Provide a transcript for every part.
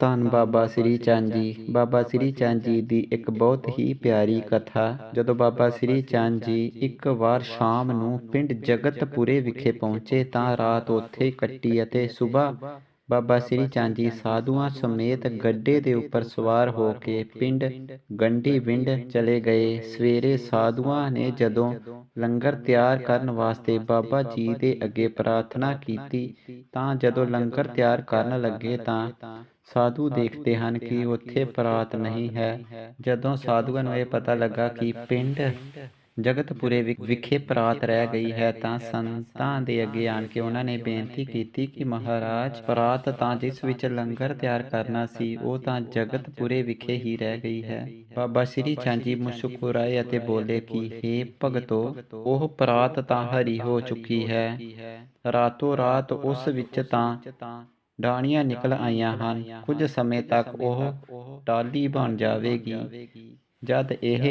ਧੰਨ ਬਾਬਾ ਸ੍ਰੀ ਚੰਦ ਜੀ। ਬਾਬਾ ਸ੍ਰੀ ਚੰਦ ਜੀ ਦੀ ਇੱਕ ਬਹੁਤ ਹੀ ਪਿਆਰੀ ਕਥਾ। ਜਦੋਂ ਬਾਬਾ ਸ੍ਰੀ ਚੰਦ ਜੀ ਇੱਕ ਵਾਰ ਸ਼ਾਮ ਨੂੰ ਪਿੰਡ ਜਗਤਪੁਰੇ ਵਿਖੇ ਪਹੁੰਚੇ ਤਾਂ ਰਾਤ ਉੱਥੇ ਕੱਟੀ ਅਤੇ ਸਵੇਰ ਬਾਬਾ ਸ੍ਰੀ ਚੰਦ ਜੀ ਸਾਧੂਆਂ ਸਮੇਤ ਗੱਡੇ ਦੇ ਉੱਪਰ ਸਵਾਰ ਹੋ ਕੇ ਪਿੰਡ ਗੰਡੀ ਵਿੰਡ ਚਲੇ ਗਏ। ਸਵੇਰੇ ਸਾਧੂਆਂ ਨੇ ਜਦੋਂ ਲੰਗਰ ਤਿਆਰ ਕਰਨ ਵਾਸਤੇ ਬਾਬਾ ਜੀ ਦੇ ਅੱਗੇ ਪ੍ਰਾਰਥਨਾ ਕੀਤੀ। ਤਾਂ ਜਦੋਂ ਲੰਗਰ ਤਿਆਰ ਕਰਨ ਲੱਗੇ ਤਾਂ ਸਾਧੂ ਦੇਖਦੇ ਹਨ ਕਿ ਉੱਥੇ ਪਰਾਤ ਨਹੀਂ ਹੈ। ਜਦੋਂ ਸਾਧੂਆਂ ਨੂੰ ਇਹ ਪਤਾ ਲੱਗਾ ਕਿ ਪਿੰਡ ਜਗਤਪੁਰੇ ਵਿਖੇ ਪਰਾਤ ਰਹਿ ਗਈ ਹੈ ਤਾਂ ਸੰਤਾਂ ਦੇ ਅੱਗੇ ਆਣ ਕੇ ਉਹਨਾਂ ਨੇ ਬੇਨਤੀ ਕੀਤੀ ਕਿ ਮਹਾਰਾਜ, ਪਰਾਤ ਤਾਂ ਜਿਸ ਵਿੱਚ ਲੰਗਰ ਤਿਆਰ ਕਰਨਾ ਸੀ, ਉਹ ਤਾਂ ਜਗਤਪੁਰੇ ਵਿਖੇ ਹੀ ਰਹਿ ਗਈ ਹੈ। ਬਾਬਾ ਸ੍ਰੀ ਚੰਦ ਜੀ ਮੁਸਕਰਾਏ ਅਤੇ ਬੋਲੇ ਕਿ हे ਭਗਤੋ, ਉਹ ਪਰਾਤ ਤਾਂ ਹਰੀ ਹੋ ਚੁੱਕੀ ਹੈ। ਰਾਤੋਂ ਰਾਤ ਉਸ ਵਿੱਚ ਤਾਂ ਡਾਣੀਆਂ ਨਿਕਲ ਆਈਆਂ ਹਨ। ਕੁਝ ਸਮੇਂ ਤੱਕ ਉਹ ਟਾਲੀ ਬਣ ਜਾਵੇਗੀ। ਜਦ ਇਹ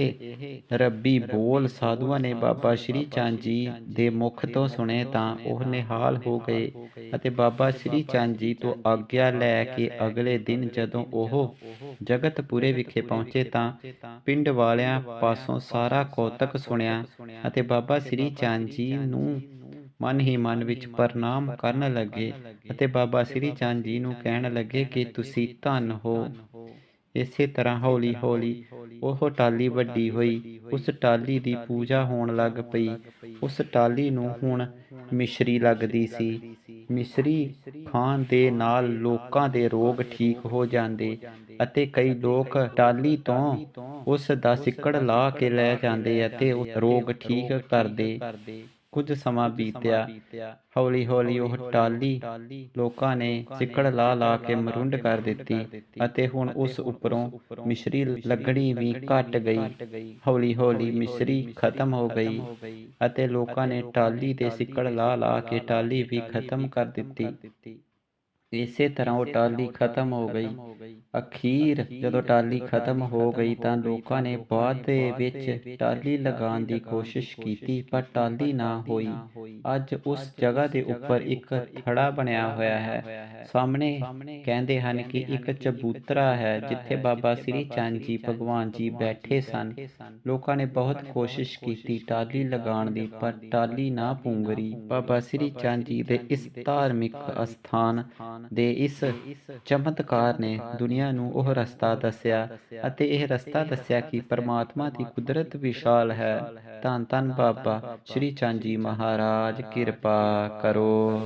ਰੱਬੀ ਬੋਲ ਸਾਧੂਆਂ ਨੇ ਬਾਬਾ ਸ਼੍ਰੀ ਚੰਦ ਜੀ ਦੇ ਮੁਖ ਤੋਂ ਸੁਣੇ ਤਾਂ ਉਹ ਨਿਹਾਲ ਹੋ ਗਏ ਅਤੇ ਬਾਬਾ ਸ਼੍ਰੀ ਚੰਦ ਜੀ ਤੋਂ ਆਗਿਆ ਲੈ ਕੇ ਅਗਲੇ ਦਿਨ ਜਦੋਂ ਉਹ ਜਗਤਪੁਰੇ ਵਿਖੇ ਪਹੁੰਚੇ ਤਾਂ ਪਿੰਡ ਵਾਲਿਆਂ ਪਾਸੋਂ ਸਾਰਾ ਕੌਤਕ ਸੁਣਿਆ ਅਤੇ ਬਾਬਾ ਸ਼੍ਰੀ ਚੰਦ ਜੀ ਨੂੰ ਮਨ ਹੀ ਮਨ ਵਿੱਚ ਪ੍ਰਣਾਮ ਕਰਨ ਲੱਗੇ ਅਤੇ ਬਾਬਾ ਸ੍ਰੀ ਚੰਦ ਜੀ ਨੂੰ ਕਹਿਣ ਲੱਗੇ ਕਿ ਤੁਸੀਂ ਧੰਨ ਹੋ। ਇਸੇ ਤਰ੍ਹਾਂ ਹੌਲੀ ਹੌਲੀ ਉਹ ਟਾਲੀ ਵੱਡੀ ਹੋਈ। ਉਸ ਟਾਲੀ ਦੀ ਪੂਜਾ ਹੋਣ ਲੱਗ ਪਈ। ਉਸ ਟਾਲੀ ਨੂੰ ਹੁਣ ਮਿਸ਼ਰੀ ਲੱਗਦੀ ਸੀ। ਮਿਸ਼ਰੀ ਖਾਣ ਦੇ ਨਾਲ ਲੋਕਾਂ ਦੇ ਰੋਗ ਠੀਕ ਹੋ ਜਾਂਦੇ ਅਤੇ ਕਈ ਲੋਕ ਟਾਲੀ ਤੋਂ ਉਸ ਦਾ ਸਿੱਕੜ ਲਾ ਕੇ ਲੈ ਜਾਂਦੇ ਅਤੇ ਉਹ ਰੋਗ ਠੀਕ ਕਰਦੇ। ਕੁਝ ਸਮਾਂ ਬੀਤਿਆ। ਹੌਲੀ ਹੌਲੀ ਉਹ ਟਾਲੀ ਲੋਕਾਂ ਨੇ ਸਿੱਕੜ ਲਾ ਲਾ ਕੇ ਮਰੁੰਡ ਕਰ ਦਿੱਤੀ ਅਤੇ ਹੁਣ ਉਸ ਉੱਪਰੋਂ ਮਿਸ਼ਰੀ ਲੱਗਣੀ ਵੀ ਘਟ ਗਈ। ਹੌਲੀ ਹੌਲੀ ਮਿਸ਼ਰੀ ਖਤਮ ਹੋ ਗਈ ਅਤੇ ਲੋਕਾਂ ਨੇ ਟਾਲੀ ਤੇ ਸਿੱਕੜ ਲਾ ਲਾ ਕੇ ਟਾਲੀ ਵੀ ਖਤਮ ਕਰ ਦਿੱਤੀ। ਇਸੇ ਤਰ੍ਹਾਂ ਉਹ ਟਾਲੀ ਖਤਮ ਹੋ ਗਈ। ਅਖੀਰ ਜਦੋਂ ਟਾਲੀ ਖਤਮ ਹੋ ਗਈ ਤਾਂ ਲੋਕਾਂ ਨੇ ਬਾਅਦ ਦੇ ਵਿੱਚ ਟਾਲੀ ਲਗਾਉਣ ਦੀ ਕੋਸ਼ਿਸ਼ ਕੀਤੀ ਪਰ ਟਾਲੀ ਨਾ ਹੋਈ। ਅੱਜ ਉਸ ਜਗ੍ਹਾ ਦੇ ਉੱਪਰ ਇੱਕ ਥੜਾ ਬਣਿਆ ਹੋਇਆ ਹੈ। ਸਾਹਮਣੇ ਕਹਿੰਦੇ ਹਨ ਕਿ ਇੱਕ ਚਬੂਤਰਾ ਹੈ ਜਿੱਥੇ ਬਾਬਾ ਸ੍ਰੀ ਚੰਦ ਜੀ ਭਗਵਾਨ ਜੀ ਬੈਠੇ ਸਨ। ਲੋਕਾਂ ਨੇ ਬਹੁਤ ਕੋਸ਼ਿਸ਼ ਕੀਤੀ ਟਾਲੀ ਲਗਾਉਣ ਦੀ ਪਰ ਟਾਲੀ ਨਾ ਪੂੰਗਰੀ। ਬਾਬਾ ਸ੍ਰੀ ਚੰਦ ਜੀ ਦੇ ਇਸ ਧਾਰਮਿਕ ਅਸਥਾਨ ਦੇ ਇਸ ਚਮਤਕਾਰ ਨੇ ਦੁਨੀਆ ਨੂੰ ਉਹ ਰਸਤਾ ਦੱਸਿਆ ਅਤੇ ਇਹ ਰਸਤਾ ਦੱਸਿਆ ਕਿ ਪਰਮਾਤਮਾ ਦੀ ਕੁਦਰਤ ਵਿਸ਼ਾਲ ਹੈ। ਧੰਨ ਧੰਨ ਬਾਬਾ ਸ਼੍ਰੀ ਚੰਦ ਜੀ ਮਹਾਰਾਜ ਕਿਰਪਾ ਕਰੋ।